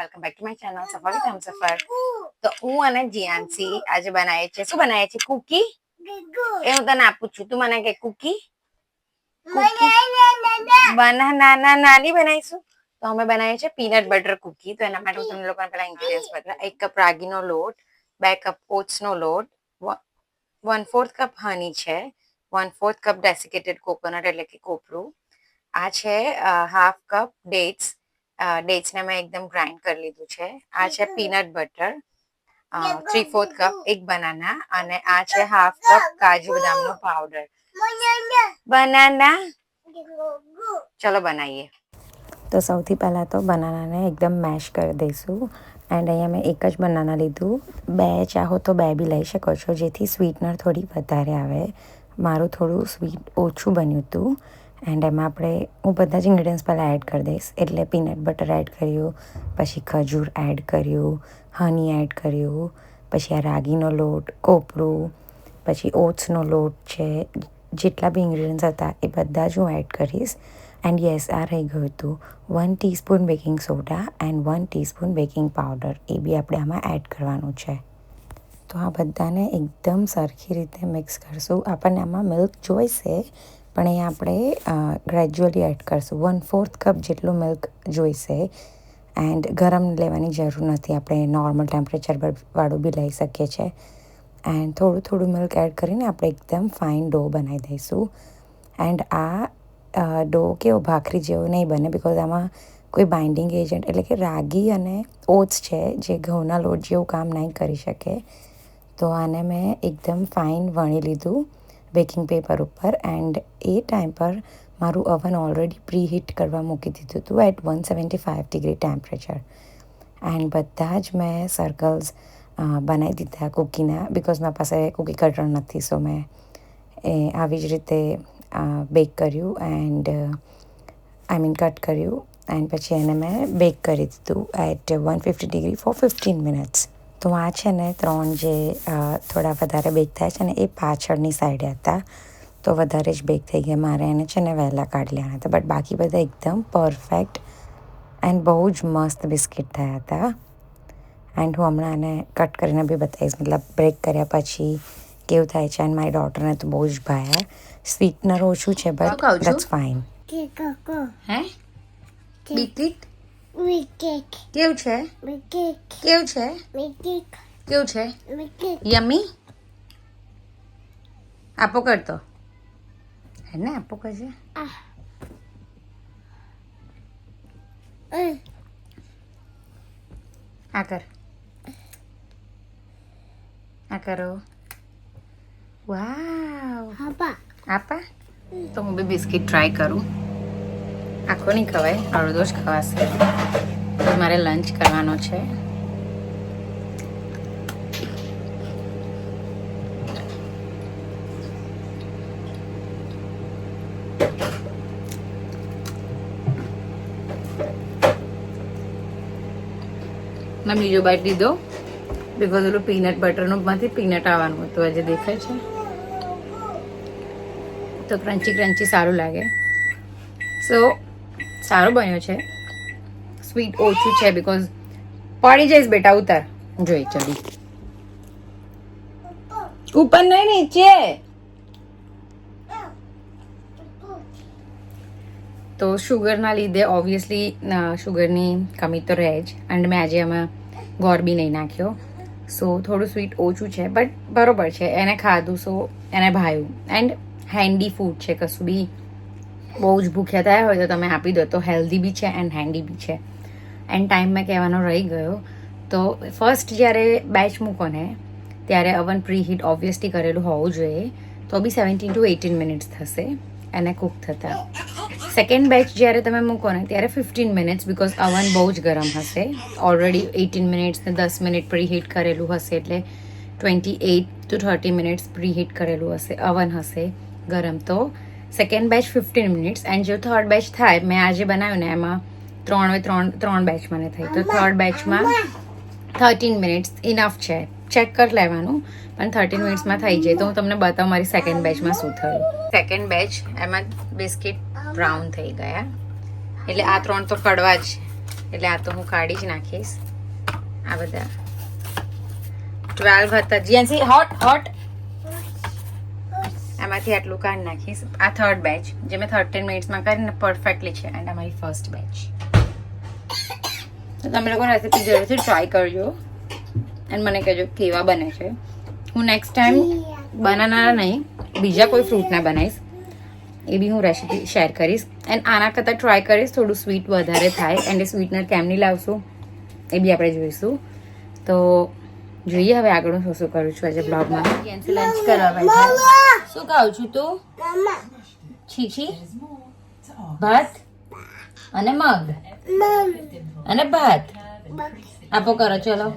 Welcome back to my channel Safar with Humsafar તો હું અને જીયાનસી આજે બનાવીએ છીએ શું બનાવીએ છીએ? કુકી એ હું તને આપું છું. તું મને કે કુકી બનાના નાની બનાવીશું. તો અમે બનાવીએ છીએ પીનટ બટર કુકી તો એના માટે હું તમને લોકોને પહેલા ઇન્ગ્રેડિયન્ટ્સ બતાવું. એક કપ રાગીનો લોટ બે કપ ઓટ્સનો લોટ વન ફોર્થ કપ હની છે one fourth cup desiccated coconut એટલે કે કોપરું. આ છે હાફ કપ ડેટ્સ ડેટ્સને મેં એકદમ ગ્રાઇન્ડ કરી લીધું છે. આ છે peanut butter three fourth cup એક બનાના અને આ છે હાફ કપ કાજુ બદામનો પાવડર. બનાના? ચલો બનાવીએ તો સૌથી પહેલાં તો બનાનાને એકદમ મેશ કરી દઈશું. એન્ડ અહીંયા મેં એક જ બનાના લીધું. બે ચાહો તો બે બી લઈ શકો છો જેથી સ્વીટનર થોડી વધારે આવે. મારું થોડું સ્વીટ ઓછું બન્યું હતું. એન્ડ એમાં આપણે હું બધા જ ઇન્ગ્રીડિયન્ટ્સ પહેલાં એડ કરી દઈશ. એટલે પીનટ બટર એડ કર્યું, પછી ખજૂર એડ કર્યું હની એડ કર્યું, પછી આ રાગીનો લોટ, કોપરું, પછી ઓટ્સનો લોટ છે, જેટલા બી ઇન્ગ્રીડિયન્ટ્સ હતા એ બધા જ હું એડ કરીશ. એન્ડ યસ, આ રહી ગયું હતું one teaspoon baking soda and one teaspoon baking powder એ બી આપણે આમાં એડ કરવાનું છે. તો આ બધાને એકદમ સરખી રીતે મિક્સ કરશું. આપણને આમાં મિલ્ક જોઈશે પણ એ આપણે ગ્રેજ્યુઅલી એડ કરશું. વન ફોર્થ કપ જેટલું મિલ્ક જોઈશે એન્ડ ગરમ લેવાની જરૂર નથી. આપણે નોર્મલ ટેમ્પરેચર પર વાળું બી લઈ શકીએ છીએ. એન્ડ થોડું થોડું મિલ્ક એડ કરીને આપણે એકદમ ફાઇન ડો બનાવી દઈશું. એન્ડ આ ડો કેવો ભાખરી જેવો નહીં બને બિકોઝ આમાં કોઈ બાઇન્ડિંગ એજન્ટ એટલે કે રાગી અને ઓટ્સ છે જે ઘઉંના લોટ જેવું કામ નહીં કરી શકે. તો આને મેં એકદમ ફાઇન વણી લીધું. બેકિંગ પેપર ઉપર એન્ડ એ ટાઈમ પર મારું અવન ઓલરેડી પ્રી હીટ કરવા મૂકી દીધું હતું at one seventy five degree temperature. And બધા જ મેં સર્કલ્સ બનાવી દીધા કૂકીના બિકોઝ મારી પાસે કૂકી કટર નથી સો મેં એ આવી જ રીતે બેક કર્યું એન્ડ આઈ મીન કટ કર્યું. એન્ડ પછી એને મેં બેક કરી દીધું at one fifty degree for fifteen minutes તો આ છે ને ત્રણ જે થોડા વધારે બેક થાય છે ને એ પાછળની સાઈડે હતા. તો વધારે જ બેક થઈ ગયા મારે એને છે ને વહેલા કાઢી લેવાના હતા. બટ બાકી બધા એકદમ પરફેક્ટ એન્ડ બહુ જ મસ્ત બિસ્કિટ થયા હતા. એન્ડ હું હમણાં એને કટ કરીને બી બતાવીશ. મતલબ બ્રેક કર્યા પછી કેવું થાય છે? એન્ડ મારી ડોટરને તો બહુ જ ભાયા. સ્વીટનર ઓછું છે બટ ખાઉં ફાઇન હે? બિસ્કિટ કેવું છે? કેવું છે? કેવું છે. યમી આપો કરતો. હે ને આપો કરજે. Uh, આ કર. આ કરો. વાવ Papa. આપા. તો હું બી બિસ્કિટ ટ્રાય કરું. આખો નહીં ખવાય અડધો જ ખવાશે. મારે લંચ કરવાનો છે. મેં બીજો બાઈટ લીધો. બિકોઝ ઓલું પીનટ બટરનું માંથી પીનટ આવવાનું હતું, આજે દેખાય છે. તો ક્રન્ચી ક્રન્ચી સારું લાગે. સો સારું બન્યો છે. સ્વીટ ઓછું છે બિકોઝ પડી જઈશ બેટા ઉતાર. જોઈ ચડી. ઉપર નહીં નીચે. તો શુગરના લીધે ઓબ્વિયસલી શુગરની કમી તો રહે જ. એન્ડ મેં આજે આમાં ગોરબી નહીં નાખ્યો. સો થોડું સ્વીટ ઓછું છે બટ બરોબર છે. એને ખાધું સો એને ભાવ્યું એન્ડ હેન્ડી ફૂડ છે કશું બી. બહુ જ ભૂખ્યા થયા હોય તો તમે આપી દો. તો હેલ્ધી બી છે એન્ડ હેન્ડી બી છે. એન્ડ ટાઈમ મેં કહેવાનો રહી ગયો. તો ફર્સ્ટ જ્યારે બેચ મૂકો ને, ત્યારે અવન પ્રી હીટ ઓબ્વિયસલી કરેલું હોવું જોઈએ. તો બી સેવન્ટીન ટુ એટીન મિનિટ્સ થશે એને કૂક થતા. સેકન્ડ બેચ જ્યારે તમે મૂકો ને, ત્યારે ફિફ્ટીન મિનિટ્સ બિકોઝ અવન બહુ જ ગરમ હશે. ઓલરેડી એટીન મિનિટ્સ ને દસ મિનિટ પ્રી હીટ કરેલું હશે એટલે twenty eight to thirty minutes preheat કરેલું હશે. અવન હશે ગરમ તો second batch fifteen minutes and જો થર્ડ બેચ થાય મેં આજે બનાવ્યું ને એમાં ત્રણ ત્રણ ત્રણ બેચ મને થઈ તો થર્ડ બેચમાં થર્ટીન મિનિટ્સ ઇનફ છે ચેક કરી લેવાનું પણ થર્ટીન મિનિટ્સમાં થઈ જાય તો હું તમને બતાવું મારી સેકન્ડ બેચમાં શું થયું સેકન્ડ બેચ એમાં બિસ્કિટ બ્રાઉન થઈ ગયા એટલે આ ત્રણ તો કડવા જ એટલે આ તો હું કાઢી જ નાખીશ આ બધા ટ્વેલ્વ હતા જ્યાંથી હોટ હોટ આમાંથી આટલું કાઢી નાખીશ. આ થર્ડ બેચ જે મેં થર્ટીન મિનિટ્સમાં કરીને પરફેક્ટલી છે. એન્ડ અમારી ફર્સ્ટ બેચ તો તમે લોકો રેસીપી જરૂરથી ટ્રાય કરજો. એન્ડ મને કહેજો કેવા બને છે. હું નેક્સ્ટ ટાઈમ બનાનારા નહીં, બીજા કોઈ ફ્રૂટના બનાવીશ. એ બી હું રેસીપી શેર કરીશ. એન્ડ આના કરતાં ટ્રાય કરીશ, થોડું સ્વીટ વધારે થાય. એન્ડ એ સ્વીટનર કેમની લાવશું, એ બી આપણે જોઈશું. તો જોઈએ હવે આગળ હું શું શું કરું છું આજે બ્લોગમાં. લંચ કરવા બેઠા શું કહું છું તું. છીછી ભાત અને મગ. અને ભાત. આપો કરો, ચલો.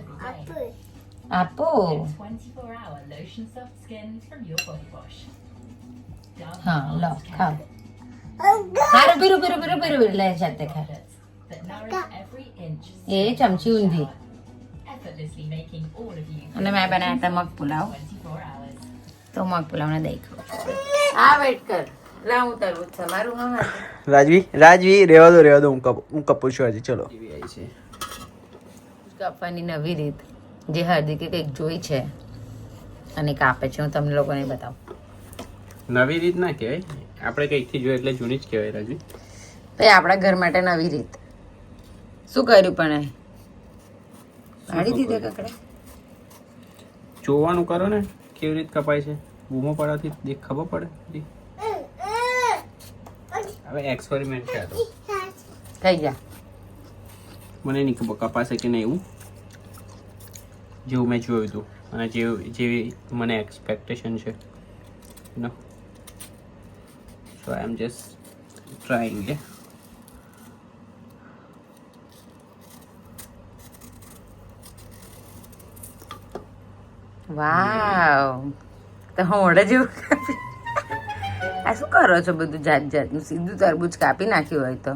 આપો. 24 hour lotion soft skin from your body wash. હા લો God. હા Ruby Ruby Ruby Ruby Ruby લે, જાતે ખા એ ચમચી ઊંધી. અને મેં બનાવ્યા હતા મગ પુલાવ. તો મગ પુલાવને દહીં ખાવ. આ વેટ કર. રાજવી રાજવી રેવા દો રેવા દો. હું કપ હું કપું છું હજી ચલો. કાપવાની નવી રીત. જે હાર્દિકે કંઈક જોઈ છે અને કાપે છે. હું તમને લોકોને બતાવું. નવી રીત ના કહેવાય. આપણે કંઈકથી જોઈએ એટલે જૂની જ કહેવાય રાજવી. ભાઈ આપણા ઘર માટે નવી રીત. શું કર્યું પણ એ દીધા કકડા જોવાનું કરો ને કેવી રીત કપાય છે. બૂમો પડવાથી દેખ ખબર પડે? હવે એક્સપેરિમેન્ટ છે તો. થઈ ગયા. મને નહીં ખબર કપાશે કે નહીં એવું. જેવું મેં જોયું હતું. અને જે જેવી મને એક્સપેક્ટેશન છે. નો સો આઈ એમ જસ્ટ ટ્રાઈંગ લે વાવ. તો હોડે જેવું આ શું કરો છો બધું જાત જાતનું? સીધું તરબૂચ કાપી નાખ્યું હોય તો.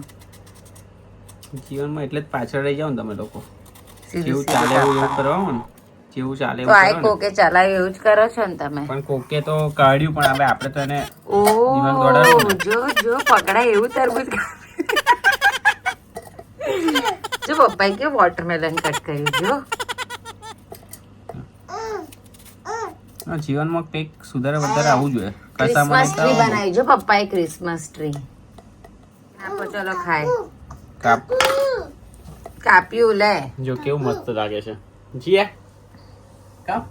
જીવનમાં એટલે જ પાછળ રહી જાવ ને તમે લોકો. જેવું ચાલે એવું એવું કરવાનું જેવું ચાલે આ એવું ને. કોકે ચલાવ્યું એવું જ કરો છો ને તમે? પણ કોકે તો કાઢ્યું પણ હવે આપણે તો એને ઓ ને. જો જો પકડાય એવું તરબૂચ જો પપ્પાએ કે વોટરમેલન કટ કર્યું જો. જીવનમાં કંઈક સુધારા વધારે આવવું જોઈએ. ક્રિસમસ ટ્રી બનાવી જો પપ્પાએ ક્રિસમસ ટ્રી. આપો ચલો ખાય. કાપ કાપ્યું લે. જો કેવું મસ્ત લાગે છે. જીયા કાપ.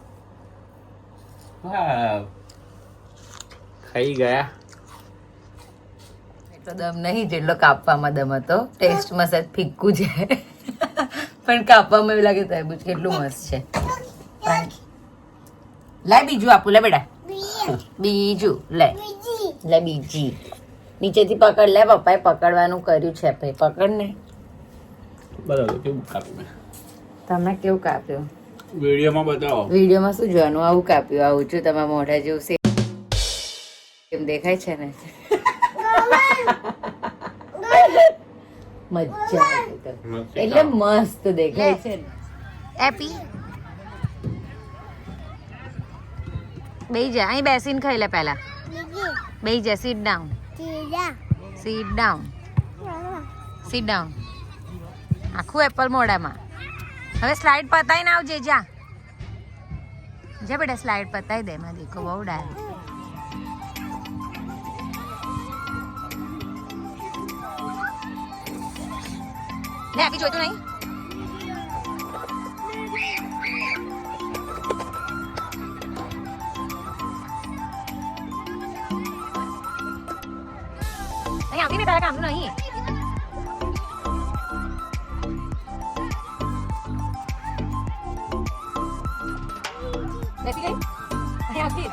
વાવ. ખાઈ ગયા. એટલો દમ નહીં જેટલો કાપવામાં દમ હતો. ટેસ્ટમાં સાહેબ ફિક્કું છે. પણ કાપવામાં એવું લાગે સાહેબ કેટલું મસ્ત છે. લે બીજું આપું લે બેટા. બીજું. લે. લે બીજી. નીચેથી પકડ લે પપ્પાએ પકડવાનું કર્યું છે ભાઈ. પકડ ને. બરાબર કેવું કાપ્યું? તમે કેવું કાપ્યું? વિડીયોમાં બતાવો. વિડીયોમાં શું જોવાનું? આવું કાપ્યું આવું છું તમારા મોઢા જેવું છે. કેમ દેખાય છે ને? મજા એટલે મસ્ત દેખાય છે ને. એપી બેહી જા. અહીં બેસીને ખાઈ લે પહેલા. બેહી જા sit down sit down sit down આખું એપલ મોડામાં હવે સ્લાઇડ પતાવીને આવજે જા. જા બેટા સ્લાઇડ પતાવી દે. એમાં દેખો બહુ ડાય લે આપી જોઈતું નહીં? નહીં આવતી ને તારા કામનું નહીં બેસી ગઈ અહીં આવતી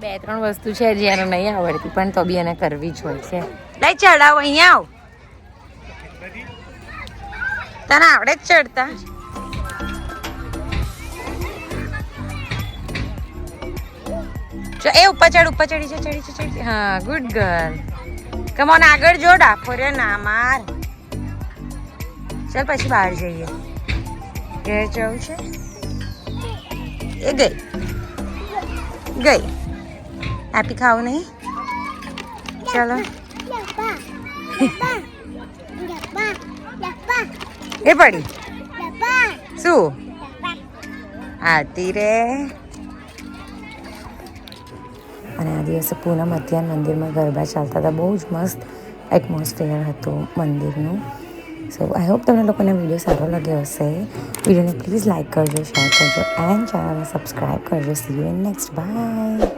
બે ત્રણ વસ્તુ છે જે એને નહીં આવડતી પણ તો બી એને કરવી જ હોય છે. લઈ ચડાવો અહીંયા આવ. તને આવડે જ ચડતા એ ઉપર ચડ ઉપર ચડી છે ચડી છે ચડી હા ગુડ ગર્લ કમોન આગળ જો ડાફોર ના માર ચાલ પછી બહાર જઈએ ઘેર જવું છે એ ગઈ ગઈ આપી ખાવું નહીં ચાલો. એ પડી શું આતી રે અને આ દિવસે પૂનમ મધ્યાહન મંદિરમાં ગરબા ચાલતા હતા. બહુ જ મસ્ત એટમોસ્ફિયર હતું મંદિરનું. સો આઈ હોપ તમને લોકોને વીડિયો સારો લાગ્યો હશે. વિડીયોને પ્લીઝ લાઇક કરજો શેર કરજો એન્ડ ચેનલને સબસ્ક્રાઈબ કરજો. See you in next bye